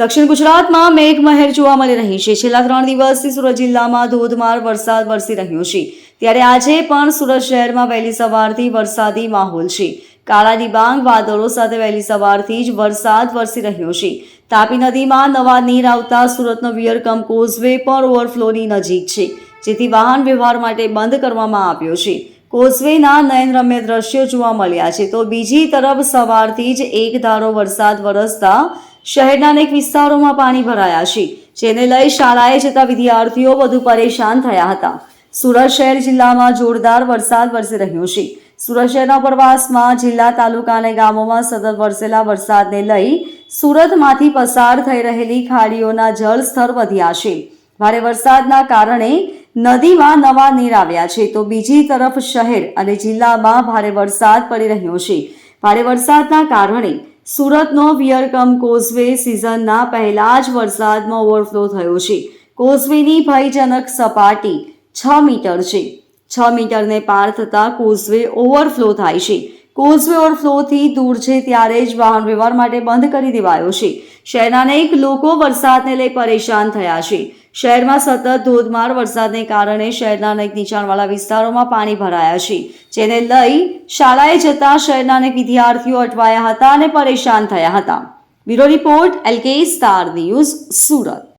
દક્ષિણ ગુજરાતમાં મેઘમહેર જોવા મળી રહી છે. છેલ્લા ત્રણ દિવસથી સુરત જિલ્લામાં ધોધમાર વરસાદ વરસી રહ્યો છે. ત્યારે આજે પણ સુરત શહેરમાં વહેલી સવારથી વરસાદી માહોલ છે. કાળા ડિબાંગ વાદળો સાથે વહેલી સવારથી જ વરસાદ વરસી રહ્યો છે. તાપી નદીમાં નવા નીર આવતા સુરતનો વિયરકમ કોઝવે પણ ઓવરફ્લોની નજીક છે, જેથી વાહન વ્યવહાર માટે બંધ કરવામાં આવ્યો છે. કોઝવેના નયનરમ્ય દ્રશ્યો જોવા મળ્યા છે. તો બીજી તરફ સવારથી જ એક ધારો વરસાદ વરસતા શહેરના અનેક વિસ્તારોમાં પાણી ભરાયા છે, જેને લઈ શાળાએ જતા વિદ્યાર્થીઓ વધુ પરેશાન થયા હતા. સુરત શહેર જિલ્લામાં જોરદાર વરસાદ વરસી રહ્યો છે. સુરત શહેરના ઉપરવાસમાં જિલ્લા તાલુકા અને ગામોમાં સતત વરસેલા વરસાદને લઈ સુરતમાંથી પસાર થઈ રહેલી ખાડીઓના જળસ્તર વધ્યા છે. ભારે વરસાદના કારણે નદીમાં નવા નીર આવ્યા છે, તો બીજી તરફ શહેર અને જિલ્લામાં ભારે વરસાદ પડી રહ્યો છે. ભારે વરસાદના કારણે સુરતનો વિયરકમ કોઝવે સિઝનના પહેલા જ વરસાદમાં ઓવરફ્લો થયો છે. કોઝવેની ભયજનક સપાટી છ મીટર છે. છ મીટરને પાર થતાં કોઝવે ઓવરફ્લો થાય છે. કોઝવે ઓવરફ્લોથી દૂર છે ત્યારે જ વાહન વ્યવહાર માટે બંધ કરી દેવાયો છે. શહેરના અનેક લોકો વરસાદને લઈ પરેશાન થયા છે. શહેરમાં સતત ધોધમાર વરસાદને કારણે શહેરના અનેક નીચાણવાળા વિસ્તારોમાં પાણી ભરાયા છે, જેને લઈ શાળાએ જતા શહેરના અનેક વિદ્યાર્થીઓ અટવાયા હતા અને પરેશાન થયા હતા. Bureau report, LK star news, Surat.